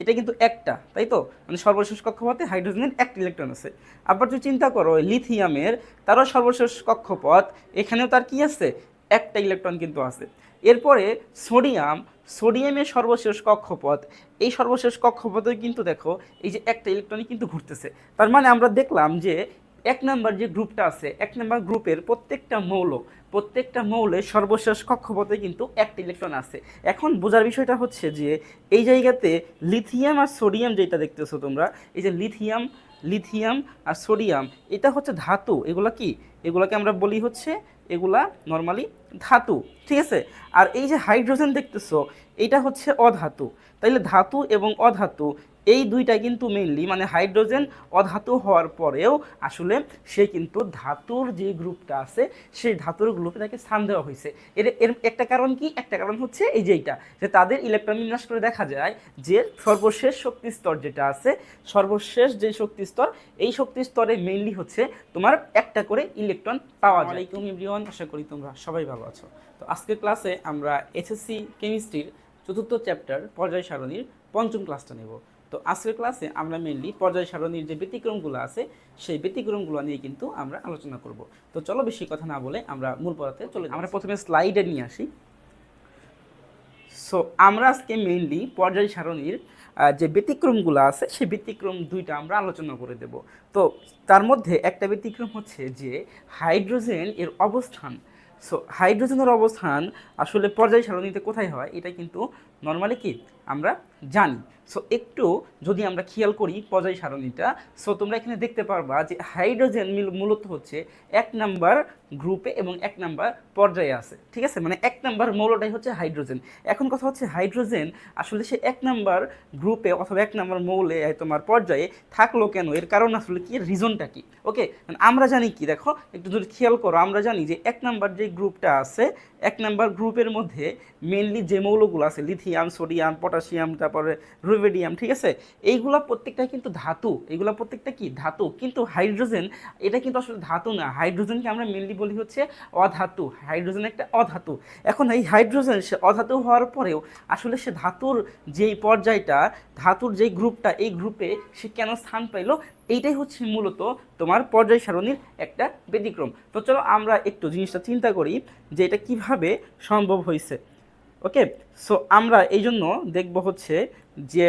এটা কিন্তু একটা, তাই তো? মানে সর্বশেষ কক্ষপথে হাইড্রোজেনের একটা ইলেকট্রন আছে। আবার যদি চিন্তা করো লিথিয়ামের তারও সর্বশেষ কক্ষপথ, এখানেও তার কি আছে? একটা ইলেকট্রন কিন্তু আছে। এরপরে সোডিয়াম, সোডিয়ামের সর্বশেষ কক্ষপথ, এই সর্বশেষ কক্ষপথে কিন্তু দেখো, এই যে একটা ইলেকট্রনই কিন্তু ঘুরতেছে। তার মানে আমরা দেখলাম যে এক নাম্বার যে গ্রুপটা আছে, এক নাম্বার গ্রুপের প্রত্যেকটা মৌল, প্রত্যেকটা মৌলের সর্বশেষ কক্ষপথে কিন্তু একটা ইলেকট্রন আছে। এখন বোঝার বিষয়টা হচ্ছে যে, এই জায়গাতে লিথিয়াম আর সোডিয়াম যেটা দেখতেছো তোমরা, এই যে লিথিয়াম লিথিয়াম আর সোডিয়াম, এটা হচ্ছে ধাতু, এগুলা কি? এগুলাকে আমরা বলি হচ্ছে, এগুলা নর্মালি ধাতু, ঠিক আছে? আর এই যে হাইড্রোজেন দেখতেছো, এটা হচ্ছে অধাতু, তাইলে ধাতু এবং অধাতু এই দুইটা কিন্তু মেইনলি মানে হাইড্রোজেন অধাতু হওয়ার পরেও আসলে সে কিন্তু ধাতুর যে গ্রুপটা আছে, সেই ধাতুর গ্রুপে তাকে স্থান দেওয়া হয়েছে। এর এর একটা কারণ কি? একটা কারণ হচ্ছে এই যে এইটা, যে তাদের ইলেকট্রন বিন্যাস করে দেখা যায় যে সর্বশেষ শক্তি স্তর যেটা আছে, সর্বশেষ যে শক্তি স্তর, এই শক্তি স্তরে মেইনলি হচ্ছে তোমার একটা করে ইলেকট্রন পাওয়া যায়। আলাইকুম এভরিওয়ান, আশা করি তোমরা সবাই ভালো আছো। তো আজকের ক্লাসে আমরা এসএসসি কেমিস্ট্রির চতুর্থ চ্যাপ্টার পর্যায় সারণীর পঞ্চম ক্লাসটা নেব। তো আজকের ক্লাসে আমরা মেনলি পর্যায় সারণীর যে ব্যতিক্রমগুলো আছে, সেই ব্যতিক্রমগুলো নিয়ে কিন্তু আমরা আলোচনা করব। তো চলো বেশি কথা না বলে আমরা মূল পড়াতে চলে আমরা প্রথমে স্লাইডে নিয়ে আসি। সো আমরা আজকে মেইনলি পর্যায় সারণীর যে ব্যতিক্রমগুলো আছে, সেই ব্যতিক্রম দুইটা আমরা আলোচনা করে দেব। তো তার মধ্যে একটা ব্যতিক্রম হচ্ছে যে হাইড্রোজেন এর অবস্থান। সো হাইড্রোজেনের অবস্থান আসলে পর্যায় সারণীতে কোথায় হয়, এটা কিন্তু নর্মালি কি? আমরা জানি। সো একটু যদি আমরা খেয়াল করি পর্যায় সারণীটা সো তোমরা এখানে দেখতে পারবা যে হাইড্রোজেন মিল- মূলত হচ্ছে এক নাম্বার গ্রুপে এবং এক নাম্বার পর্যায়ে আছে। ঠিক আছে? মানে এক নাম্বার মৌলটাই হচ্ছে হাইড্রোজেন। এখন কথা হচ্ছে হাইড্রোজেন আসলে সে এক নাম্বার গ্রুপে অথবা এক নাম্বার মৌলে তোমার পর্যায়ে থাকল কেন? এর কারণ আসলে কি? রিজনটা কি? ওকে আমরা জানি কি? দেখো, একটু যদি খেয়াল করো, আমরা জানি যে এক নাম্বার যে গ্রুপটা আছে, এক নাম্বার গ্রুপের মধ্যে মেনলি যে মৌলগুলো আছে, লিথিয়াম, সোডিয়াম, পটাশিয়াম তারপরে রুবেডিয়াম, ঠিক আছে? এইগুলা প্রত্যেকটা কিন্তু ধাতু। এইগুলা প্রত্যেকটা কি? ধাতু। কিন্তু হাইড্রোজেন, এটা কিন্তু আসলে ধাতু না। হাইড্রোজেনকে আমরা মেনলি বলি হচ্ছে অধাতু। হাইড্রোজেন একটা অধাতু। এখন এই হাইড্রোজেন, সে অধাতু হওয়ার পরেও আসলে সে ধাতুর যেই পর্যায়টা, ধাতুর যেই গ্রুপটা, এই গ্রুপে সে কেন স্থান পাইলো? এইটাই হচ্ছে মূলত তোমার পর্যায় সারণীর একটা ব্যতিক্রম। তো চলো আমরা একটু জিনিসটা চিন্তা করি যে এটা কীভাবে সম্ভব হয়েছে ওকে সো আমরা এই জন্য দেখব হচ্ছে যে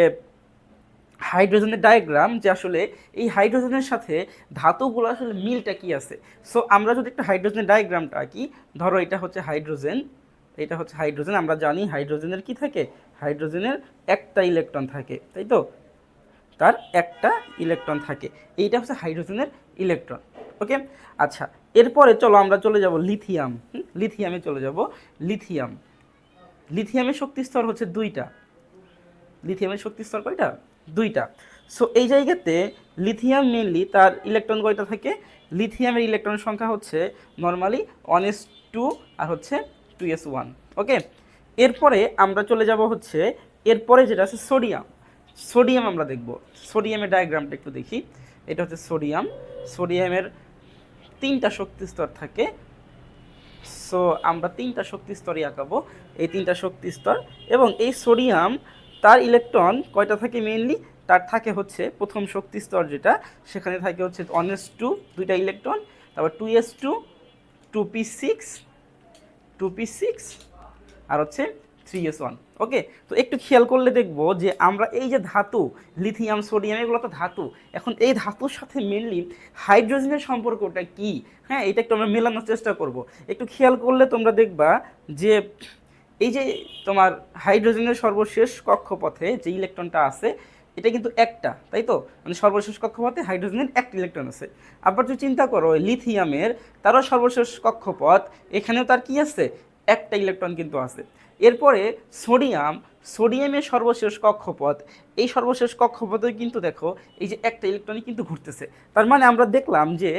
হাইড্রোজেনের ডায়াগ্রাম যে আসলে এই হাইড্রোজেনের সাথে ধাতুগুলো আসলে মিলটা কি আছে? সো আমরা যদি একটা হাইড্রোজেনের ডায়াগ্রামটা আঁকি, ধরো এটা হচ্ছে হাইড্রোজেন, এটা হচ্ছে হাইড্রোজেন, আমরা জানি হাইড্রোজেনের কি থাকে? হাইড্রোজেনের একটা ইলেকট্রন থাকে, তাই তো? তার একটা ইলেকট্রন থাকে, এইটা হচ্ছে হাইড্রোজেনের ইলেকট্রন ওকে আচ্ছা এরপরে চলো আমরা চলে যাব লিথিয়াম লিথিয়ামে চলে যাব, লিথিয়াম। লিথিয়ামের শক্তি স্তর হচ্ছে দুইটা। লিথিয়ামের শক্তি স্তর কয়টা? দুইটা। সো এই জায়গাতে লিথিয়াম মেনলি তার ইলেকট্রন কয়টা থাকে? লিথিয়ামের ইলেকট্রন সংখ্যা হচ্ছে নর্মালি ওয়ান এস টু আর হচ্ছে টু এস ওয়ান ওকে এরপরে আমরা চলে যাব হচ্ছে, এরপরে যেটা আছে সোডিয়াম সোডিয়াম আমরা দেখব। সোডিয়ামের ডায়াগ্রামটা একটু দেখি। এটা হচ্ছে সোডিয়াম সোডিয়ামের তিনটা শক্তি স্তর থাকে। সো আমরা তিনটা শক্তি স্তরই আঁকাবো। এই তিনটা শক্তি স্তর এবং এই সোডিয়াম, তার ইলেকট্রন কয়টা থাকে মেইনলি তার থাকে হচ্ছে প্রথম শক্তি স্তর যেটা, সেখানে থাকে হচ্ছে ওয়ান এস টু দুইটা ইলেকট্রন, তারপর two S two two P six two P six আর হচ্ছে থ্রি এস ওয়ান ওকে? তো একটু খেয়াল করলে দেখব যে আমরা এই যে ধাতু লিথিয়াম সোডিয়াম এগুলো তো ধাতু। এখন এই ধাতুর সাথে মেনলি হাইড্রোজেনের সম্পর্কটা কি? হ্যাঁ এটা একটু আমরা মেলানোর চেষ্টা করব। একটু খেয়াল করলে তোমরা দেখবা যে এই যে তোমার হাইড্রোজেনের সর্বশেষ কক্ষপথে যে ইলেকট্রনটা আছে, এটা কিন্তু একটা, তাই তো? মানে সর্বশেষ কক্ষপথে হাইড্রোজেনের একটা ইলেকট্রন আছে। আবার যদি চিন্তা করো লিথিয়ামের তারও সর্বশেষ কক্ষপথ, এখানেও তার কি আছে? একটা ইলেকট্রন কিন্তু আছে। এরপরে সোডিয়াম, সোডিয়ামের সর্বশেষ কক্ষপথ, এই সর্বশেষ কক্ষপথে কিন্তু দেখো, এই যে একটা ইলেকট্রনই কিন্তু ঘুরতেছে। তার মানে আমরা দেখলাম যে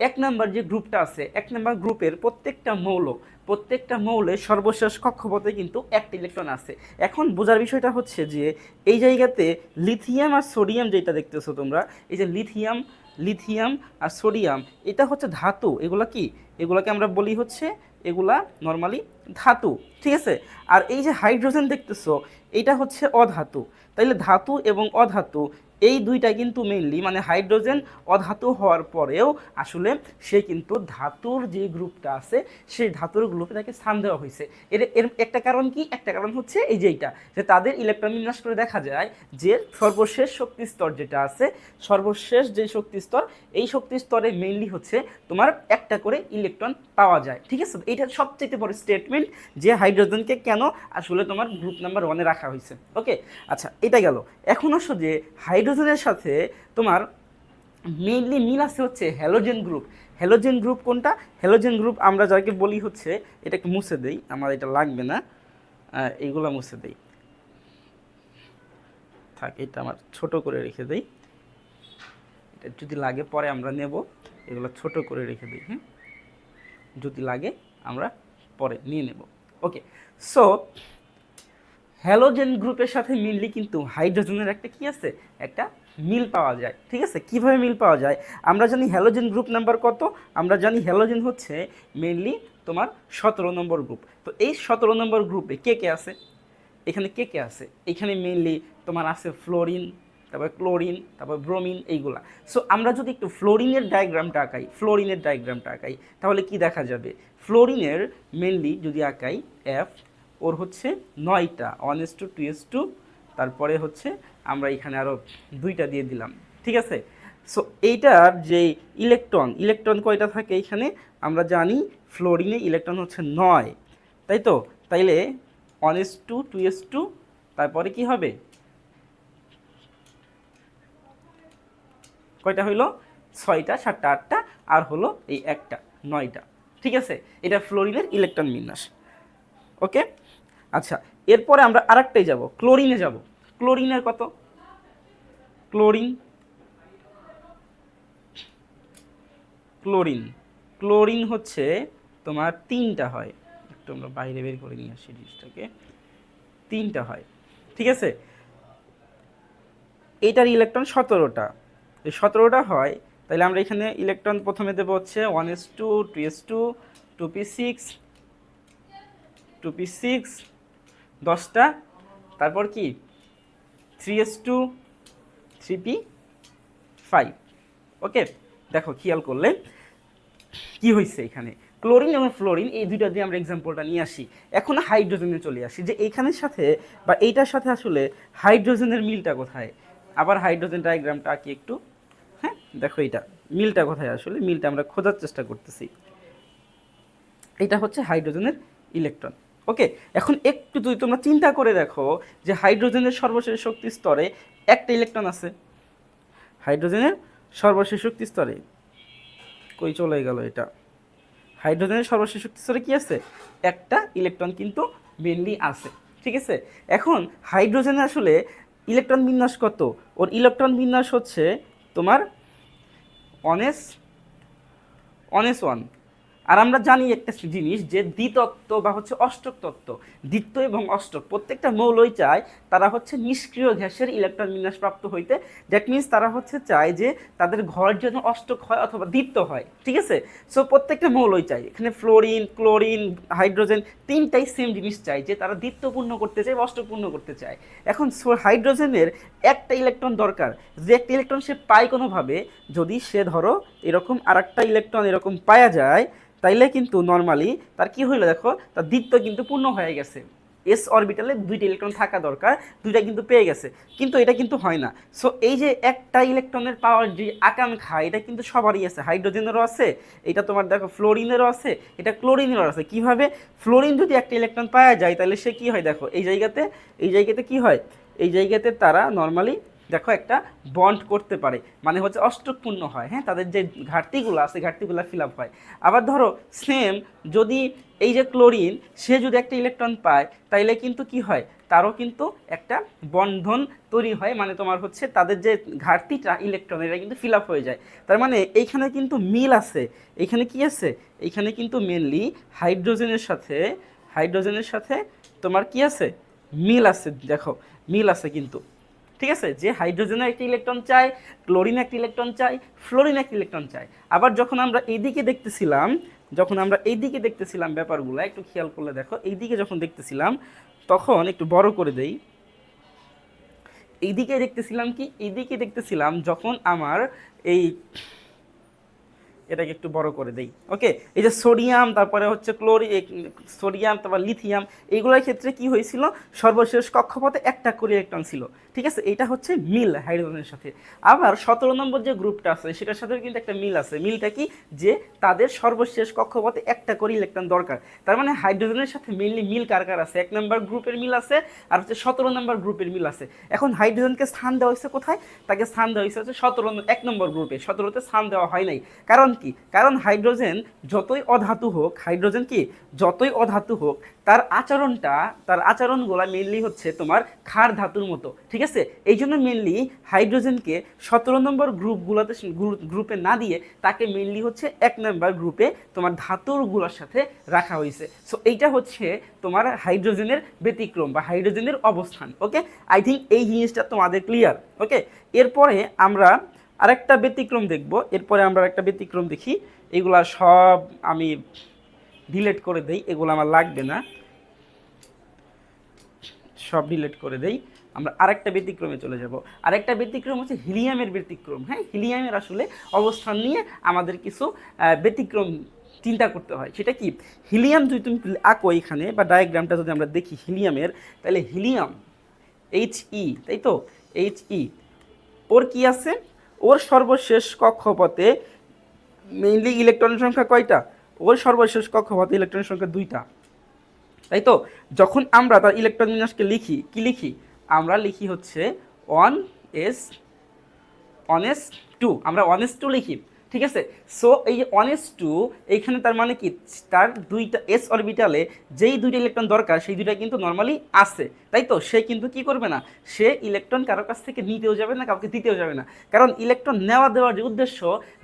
এক নাম্বার যে গ্রুপটা আছে, এক নাম্বার গ্রুপের প্রত্যেকটা মৌল প্রত্যেকটা মৌলের সর্বশেষ কক্ষপথে কিন্তু একটা ইলেকট্রন আছে। এখন বোঝার বিষয়টা হচ্ছে যে, এই জায়গাতে লিথিয়াম আর সোডিয়াম যেটা দেখতেছো তোমরা, এই যে লিথিয়াম লিথিয়াম আর সোডিয়াম, এটা হচ্ছে ধাতু। এগুলা কি? এগুলাকে আমরা বলি হচ্ছে, এগুলা নর্মালি ধাতু। ঠিক আছে? আর এই যে হাইড্রোজেন দেখতেছো, এটা হচ্ছে অধাতু। তাইলে ধাতু এবং অধাতু এই দুইটা কিন্তু মেইনলি মানে হাইড্রোজেন অধাতু হওয়ার পরেও আসলে সে কিন্তু ধাতুর যে গ্রুপটা আছে, সেই ধাতুর গ্রুপে তাকে স্থান দেওয়া হয়েছে। এর এর একটা কারণ কি? একটা কারণ হচ্ছে এই যে এইটা, যে তাদের ইলেকট্রন বিন্যাস করে দেখা যায় যে সর্বশেষ শক্তি স্তর যেটা আছে, সর্বশেষ যে শক্তি স্তর, এই শক্তি স্তরে মেইনলি হচ্ছে তোমার একটা করে ইলেকট্রন পাওয়া যায়। ঠিক আছে? এইটা সবচেয়ে বড় স্টেটমেন্ট যে হাইড্রোজেনকে কেন আসলে তোমার গ্রুপ নাম্বার ওয়ানে রাখা হয়েছে। ওকে আচ্ছা এটা গেল। এখন আসো যে হাইড্রোজেনের সাথে তোমার মেইনলি মিল আছে হচ্ছে হ্যালোজেন গ্রুপ হ্যালোজেন গ্রুপ কোনটা? হ্যালোজেন গ্রুপ আমরা যাকে বলি হচ্ছে, এটাকে মুছে দেই। আমার এটা লাগবে না। এইগুলো মুছে দেই। থাক, এটা আমার ছোট করে রেখে দেই। এটা যদি লাগে পরে আমরা নেব। এগুলো ছোট করে রেখে দিই হ্যাঁ? যদি লাগে আমরা পরে নিয়ে নেব। ওকে সো হ্যালোজেন গ্রুপের সাথে মিললি কিন্তু হাইড্রোজেনের একটা কি আছে? একটা মিল পাওয়া যায়। ঠিক আছে? কীভাবে মিল পাওয়া যায়? আমরা জানি হ্যালোজেন গ্রুপ নাম্বার কত? আমরা জানি হ্যালোজেন হচ্ছে মেনলি তোমার সতেরো নম্বর গ্রুপ। তো এই সতেরো নম্বর গ্রুপে কে কে আছে? এখানে কে কে আছে? এখানে মেনলি তোমার আছে ফ্লোরিন তারপর ক্লোরিন তারপর ব্রোমিন এইগুলা। সো আমরা যদি একটু ফ্লোরিনের ডায়াগ্রামটা আঁকাই ফ্লোরিনের ডায়াগ্রামটা আঁকাই, তাহলে কি দেখা যাবে? ফ্লোরিনের মেনলি যদি আঁকাই এফ ওর হচ্ছে নয়টা one S two two S two তারপরে হচ্ছে আমরা এখানে আরও দুইটা দিয়ে দিলাম, ঠিক আছে? সো এইটার যে ইলেকট্রন ইলেকট্রন কয়টা থাকে এখানে? আমরা জানি ফ্লোরিনে ইলেকট্রন হচ্ছে নয়, তাই তো? তাইলে one S two two S two তারপরে কি হবে? কয়টা হইল? ছয়টা, সাতটা, আটটা, আর হলো এই একটা, নয়টা, ঠিক আছে? এটা ফ্লোরিনের ইলেকট্রন বিন্যাস ওকে আচ্ছা এরপরে আমরা আরেকটাই যাব, ক্লোরিনে যাব। ক্লোরিনের কত? ক্লোরিন। ক্লোরিন। ক্লোরিন হচ্ছে তোমার তিনটা হয়। একটু আমরা বাইরে বের করে নিয়ে আসি জিনিসটাকে। তিনটা হয়। ঠিক আছে? এইটার ইলেকট্রন সতেরোটা। এই সতেরোটা হয় তাহলে আমরা এখানে ইলেকট্রন প্রথমে দেবো হচ্ছে one S two two S two two P six two P six দশটা, তারপর কি? Three S two three P five okay দেখো খেয়াল করলে? কি হয়েছে এখানে? ক্লোরিন এবং ফ্লোরিন এই দুইটা দিয়ে আমরা এক্সাম্পলটা নিয়ে আসি। এখন হাইড্রোজেনে চলে আসি। যে এইখানের সাথে বা এইটার সাথে আসলে হাইড্রোজেনের মিলটা কোথায়? আবার হাইড্রোজেন ডায়াগ্রামটা আঁকি একটু। হ্যাঁ দেখো এইটা। মিলটা কোথায় আসলে? মিলটা আমরা খোঁজার চেষ্টা করতেছি। এটা হচ্ছে হাইড্রোজেনের ইলেকট্রন ওকে এখন একটু যদি তোমরা চিন্তা করে দেখো যে হাইড্রোজেনের সর্বশেষ শক্তি স্তরে একটা ইলেকট্রন আছে। হাইড্রোজেনের সর্বশেষ শক্তি স্তরে। কই চলে গেল এটা। হাইড্রোজেনের সর্বশেষ শক্তি স্তরে কি আছে? একটা ইলেকট্রন কিন্তু মেনলি আছে, ঠিক আছে? এখন হাইড্রোজেনের আসলে ইলেকট্রন বিন্যাস কত? ওর ইলেকট্রন বিন্যাস হচ্ছে তোমার অনেস অনেস ওয়ান আর আমরা জানি একটা জিনিস যে দ্বিতত্ত্ব বা হচ্ছে অষ্টক তত্ত্ব দ্বিত্ব এবং অষ্টক, প্রত্যেকটা মৌলই চায় তারা হচ্ছে নিষ্ক্রিয় গ্যাসের ইলেকট্রন বিন্যাস প্রাপ্ত হইতে। দ্যাট মিনস তারা হচ্ছে চায় যে তাদের ঘর যেন অষ্টক হয় অথবা দ্বিত্ব হয়, ঠিক আছে? সো প্রত্যেকটা মৌলই চাই এখানে ফ্লোরিন ক্লোরিন হাইড্রোজেন তিনটাই সেম জিনিস চাই যে তারা দ্বিত্বপূর্ণ করতে চায় বা অষ্টপূর্ণ করতে চায়। এখন সো হাইড্রোজেনের একটা ইলেকট্রন দরকার। যে একটা ইলেকট্রন সে পায় কোনোভাবে, যদি সে ধরো এরকম আর একটা ইলেকট্রন এরকম পাওয়া যায় তাইলে কিন্তু নর্মালি তার কি হইল দেখো? তার দ্বিত্ব কিন্তু পূর্ণ হয়ে গেছে। এস অরবিটালে দুইটা ইলেকট্রন থাকা দরকার, দুইটা কিন্তু পেয়ে গেছে। কিন্তু এটা কিন্তু হয় না। সো এই যে একটা ইলেকট্রনের পাওয়ার যে আকাঙ্ক্ষা, এটা কিন্তু সবারই আছে। হাইড্রোজেনেরও আছে, এটা তোমার দেখো ফ্লোরিনেরও আছে, এটা ক্লোরিনেরও আছে। কীভাবে? ফ্লোরিন যদি একটা ইলেকট্রন পাওয়া যায় তাহলে সে কি হয় দেখো? এই জায়গাতে এই জায়গাতে কি হয়? এই জায়গাতে তারা নর্মালি দেখো একটা বন্ড করতে পারে। মানে হচ্ছে অষ্টকপূর্ণ হয় হ্যাঁ? তাদের যে ঘাটতিগুলো আছে, ঘাটতিগুলো ফিল আপ হয়। আবার ধরো সেম যদি এই যে ক্লোরিন সে যদি একটা ইলেকট্রন পায়, তাইলে কিন্তু কি হয়? তারও কিন্তু একটা বন্ধন তৈরি হয় মানে তোমার হচ্ছে তাদের যে ঘাটতিটা ইলেকট্রন এটা কিন্তু ফিল আপ হয়ে যায়। তার মানে এইখানে কিন্তু মিল আছে। এইখানে কি আছে? এইখানে কিন্তু মেনলি হাইড্রোজেনের সাথে হাইড্রোজেনের সাথে তোমার কি আছে? মিল আছে, দেখো, মিল আছে কিন্তু। ঠিক আছে? যে হাইড্রোজেনের একটি ইলেকট্রন চাই ক্লোরিন একটি ইলেকট্রন চাই ফ্লোরিন একটি ইলেকট্রন চাই। আবার যখন আমরা এইদিকে দেখতেছিলাম, যখন আমরা এইদিকে দেখতেছিলাম ব্যাপারগুলো, একটু খেয়াল করলে দেখো, এইদিকে যখন দেখতেছিলাম, তখন একটু বড় করে দেই। এইদিকে দেখতেছিলাম কি? এইদিকে দেখতেছিলাম যখন আমার এই এটাকে একটু বড় করে দেই। ওকে এই যে সোডিয়াম তারপরে হচ্ছে ক্লোরি সোডিয়াম তারপর লিথিয়াম এইগুলোর ক্ষেত্রে কি হয়েছিল? সর্বশেষ কক্ষপথে একটা করে ইলেকট্রন ছিল। ঠিক আছে? এটা হচ্ছে মিল হাইড্রোজেনের সাথে। আবার সতেরো নম্বর যে গ্রুপটা আছে, সেটার সাথে কিন্তু একটা মিল আছে। মিলটা কি? যে তাদের সর্বশেষ কক্ষপথে একটা করে ইলেকট্রন দরকার। তার মানে হাইড্রোজেনের সাথে মেইনলি মিল কার কার আছে? এক নম্বর গ্রুপের মিল আছে, আর হচ্ছে সতেরো নম্বর গ্রুপের মিল আছে। এখন হাইড্রোজেনকে স্থান দেওয়া হয়েছে কোথায়? তাকে স্থান দেওয়া হয়েছে হচ্ছে সতেরো, এক নম্বর গ্রুপে। সতেরোতে স্থান দেওয়া হয় নাই। কারণ কি? কারণ হাইড্রোজেন যতই অধাতু হোক, হাইড্রোজেন কি? যতই অধাতু হোক, তার আচরণটা, তার আচরণগুলো মেনলি হচ্ছে তোমার ক্ষার ধাতুর মতো, ঠিক আছে? এই জন্য মেনলি হাইড্রোজেনকে সতেরো নম্বর গ্রুপগুলোতে গ্রুপে না দিয়ে তাকে মেনলি হচ্ছে এক নম্বর গ্রুপে তোমার ধাতুরগুলোর সাথে রাখা হয়েছে। সো এইটা হচ্ছে তোমার হাইড্রোজেনের ব্যতিক্রম বা হাইড্রোজেনের অবস্থান ওকে আই থিঙ্ক এই জিনিসটা তোমাদের ক্লিয়ার ওকে এরপরে আমরা আরেকটা ব্যতিক্রম দেখব, এরপরে আমরা একটা ব্যতিক্রম দেখি। এগুলা সব আমি ডিলেট করে দেই, এগুলো আমার লাগবে না। সব ডিলেট করে দেই। আমরা আরেকটা ব্যতিক্রমে চলে যাব। আরেকটা ব্যতিক্রম হচ্ছে হিলিয়ামের ব্যতিক্রম হ্যাঁ? হিলিয়ামের আসলে অবস্থান নিয়ে আমাদের কিছু ব্যতিক্রম চিন্তা করতে হয়। সেটা কি? হিলিয়াম যদি তুমি আঁকো এখানে বা ডায়াগ্রামটা যদি আমরা দেখি হিলিয়ামের, তাহলে হিলিয়াম এইচ ই তাই তো? এইচ ই ওর কী আছে? ওর সর্বশেষ কক্ষপথে মেইনলি ইলেকট্রনের সংখ্যা কয়টা? ওর সর্বশেষ কক্ষপথে ইলেকট্রনের সংখ্যা দুইটা। তাই তো? যখন আমরা তার ইলেকট্রন বিন্যাসকে লিখি, কি লিখি? আমরা লিখি হচ্ছে one S one S two আমরা ওয়ান এস টু লিখি। ঠিক আছে? সো এই যে ওয়ান এস টু এইখানে তার মানে কি? তার দুইটা এস অরবিটালে যেই দুইটা ইলেকট্রন দরকার, সেই দুইটা কিন্তু নর্মালি আছে। তাই তো? সে কিন্তু কি করবে না? সে ইলেকট্রন কারও কাছ থেকে নিতেও যাবে না, কাউকে দিতেও যাবে না। কারণ ইলেকট্রন নেওয়া দেওয়ার যে উদ্দেশ্য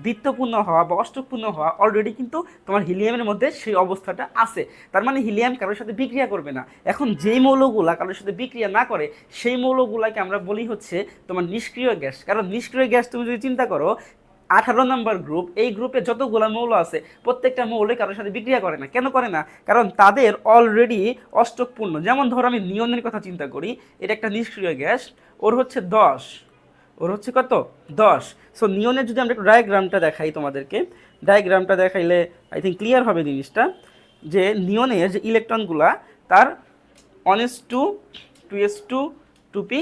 দ্বিত্বপূর্ণ হওয়া বা অষ্টপূর্ণ হওয়া অলরেডি কিন্তু তোমার হিলিয়ামের মধ্যে সেই অবস্থাটা আছে। তার মানে হিলিয়াম কারোর সাথে বিক্রিয়া করবে না। এখন যেই মৌলগুলা কারোর সাথে বিক্রিয়া না করে, সেই মৌলগুলাকে আমরা বলি হচ্ছে তোমার নিষ্ক্রিয় গ্যাস। কারণ নিষ্ক্রিয় গ্যাস তুমি যদি চিন্তা করো আঠারো নম্বর গ্রুপ এই গ্রুপে যতগুলো মৌল আছে, প্রত্যেকটা মৌলে কারোর সাথে বিক্রিয়া করে না। কেন করে না? কারণ তাদের অলরেডি অষ্টকপূর্ণ যেমন ধরো আমি নিয়নের কথা চিন্তা করি, এটা একটা নিষ্ক্রিয় গ্যাস, ওর হচ্ছে দশ। ওর হচ্ছে কত? দশ। সো নিয়নের যদি আমরা একটু ডায়াগ্রামটা দেখাই তোমাদেরকে ডায়াগ্রামটা দেখাইলে আই থিঙ্ক ক্লিয়ার হবে জিনিসটা, যে নিয়নের যে ইলেকট্রনগুলা তার one S two two S two two P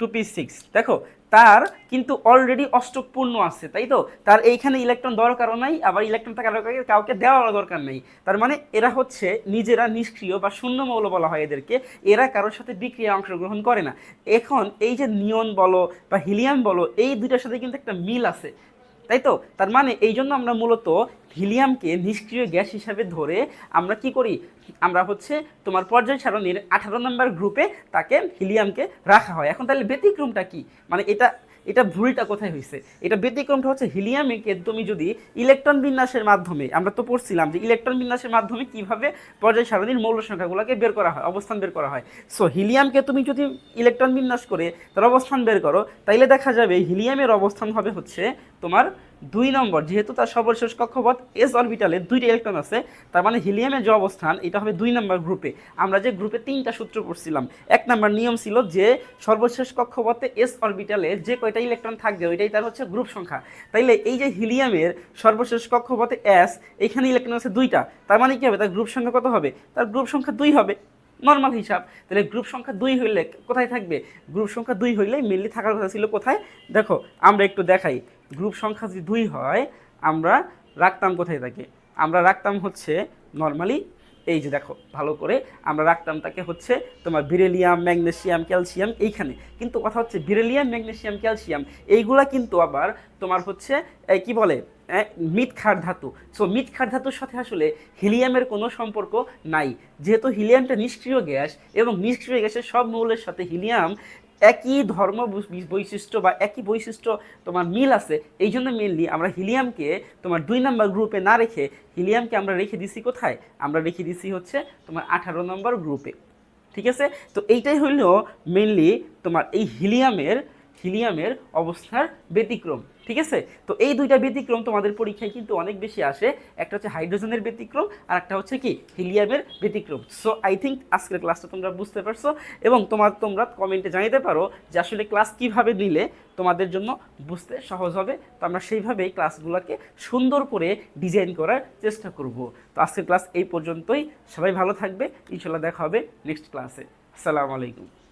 two P six দেখো তার কিন্তু অলরেডি অষ্টক পূর্ণ আছে, তাই তো? তার এইখানে ইলেকট্রন দরকারও নাই, আবার ইলেকট্রন থাকার কাউকে- দেওয়ারও দরকার নেই। তার মানে এরা হচ্ছে নিজেরা নিষ্ক্রিয় বা শূন্য মৌল বলা হয় এদেরকে, এরা কারোর সাথে বিক্রিয়া অংশগ্রহণ করে না। এখন এই যে নিয়ন বলো বা হিলিয়াম বলো, এই দুইটার সাথে কিন্তু একটা মিল আছে। তাই তো? তার মানে এই জন্য আমরা মূলত হিলিয়ামকে নিষ্ক্রিয় গ্যাস হিসাবে ধরে আমরা কি করি? আমরা হচ্ছে তোমার পর্যায় সারণীর আঠারো নম্বর গ্রুপে তাকে হিলিয়ামকে রাখা হয়। এখন তাহলে ব্যতিক্রমটা কি? মানে এটা এটা ভুলটা কোথায় হয়েছে এটা ব্যতিক্রমটা হচ্ছে হিলিয়ামকে তুমি যদি ইলেকট্রন বিন্যাসের মাধ্যমে, আমরা তো পড়ছিলাম যে ইলেকট্রন বিন্যাসের মাধ্যমে কীভাবে পর্যায় সারণীর মৌল সংখ্যাগুলোকে বের করা হয়, অবস্থান বের করা হয়। সো হিলিয়ামকে তুমি যদি ইলেকট্রন বিন্যাস করে তার অবস্থান বের করো, তাইলে দেখা যাবে হিলিয়ামের অবস্থান হবে হচ্ছে তোমার দুই নম্বর, যেহেতু তার সর্বশেষ কক্ষপথ এস অরবিটালে দুইটা ইলেকট্রন আছে, তার মানে হিলিয়ামের যে অবস্থান, এটা হবে দুই নম্বর গ্রুপে আমরা যে গ্রুপে তিনটা সূত্র পড়ছিলাম, এক নম্বর নিয়ম ছিল যে সর্বশেষ কক্ষপথে এস অরবিটালে যে কয়টা ইলেকট্রন থাকবে, ওইটাই তার হচ্ছে গ্রুপ সংখ্যা। তাইলে এই যে হিলিয়ামের সর্বশেষ কক্ষপথে এস এখানে ইলেকট্রন আছে দুইটা, তার মানে কী হবে? তার গ্রুপ সংখ্যা কত হবে? তার গ্রুপ সংখ্যা দুই হবে নর্মাল হিসাব। তাহলে গ্রুপ সংখ্যা দুই হইলে কোথায় থাকবে? গ্রুপ সংখ্যা দুই হইলে মেনলি থাকার কথা ছিল কোথায়? দেখো, আমরা একটু দেখাই। গ্রুপ সংখ্যা যদি দুই হয়, আমরা রাখতাম কোথায় তাকে? আমরা রাখতাম হচ্ছে নর্মালি এই যে দেখো, ভালো করে আমরা রাখতাম তাকে হচ্ছে তোমার বিরেলিয়াম ম্যাগনেসিয়াম ক্যালসিয়াম এইখানে। কিন্তু কথা হচ্ছে বিরেলিয়াম ম্যাগনেশিয়াম ক্যালসিয়াম এইগুলা কিন্তু আবার তোমার হচ্ছে কি বলে মিট খার ধাতু। সো মিট খার ধাতুর সাথে আসলে হিলিয়ামের কোনো সম্পর্ক নাই। যেহেতু হিলিয়ামটা নিষ্ক্রিয় গ্যাস এবং নিষ্ক্রিয় গ্যাসের সব মৌলের সাথে হিলিয়াম একই ধর্ম বৈশিষ্ট্য বা একই বৈশিষ্ট্য তোমার মিল আছে, এই জন্য মেনলি আমরা হিলিয়ামকে তোমার দুই নম্বর গ্রুপে না রেখে হিলিয়ামকে আমরা রেখে দিছি কোথায়? আমরা রেখে দিছি হচ্ছে তোমার আঠারো নম্বর গ্রুপে ঠিক আছে? তো এইটাই হইল মেনলি তোমার এই হিলিয়ামের হিলিয়ামের অবস্থার ব্যতিক্রম, ঠিক আছে? তো এই দুইটা ব্যতিক্রম তোমাদের পরীক্ষায় কিন্তু অনেক বেশি আসে। একটা হচ্ছে হাইড্রোজেনের ব্যতিক্রম, আর একটা হচ্ছে কি? হিলিয়ামের ব্যতিক্রম। সো আই থিঙ্ক আজকের ক্লাসটা তোমরা বুঝতে পারছ এবং তোমার, তোমরা কমেন্টে জানাতে পারো যে আসলে ক্লাস কীভাবে নিলে তোমাদের জন্য বুঝতে সহজ হবে। তো আমরা সেইভাবেই ক্লাসগুলোকে সুন্দর করে ডিজাইন করার চেষ্টা করব। তো আজকের ক্লাস এই পর্যন্তই। সবাই ভালো থাকবে। ইনশাল্লাহ দেখা হবে নেক্সট ক্লাসে আসসালামু আলাইকুম।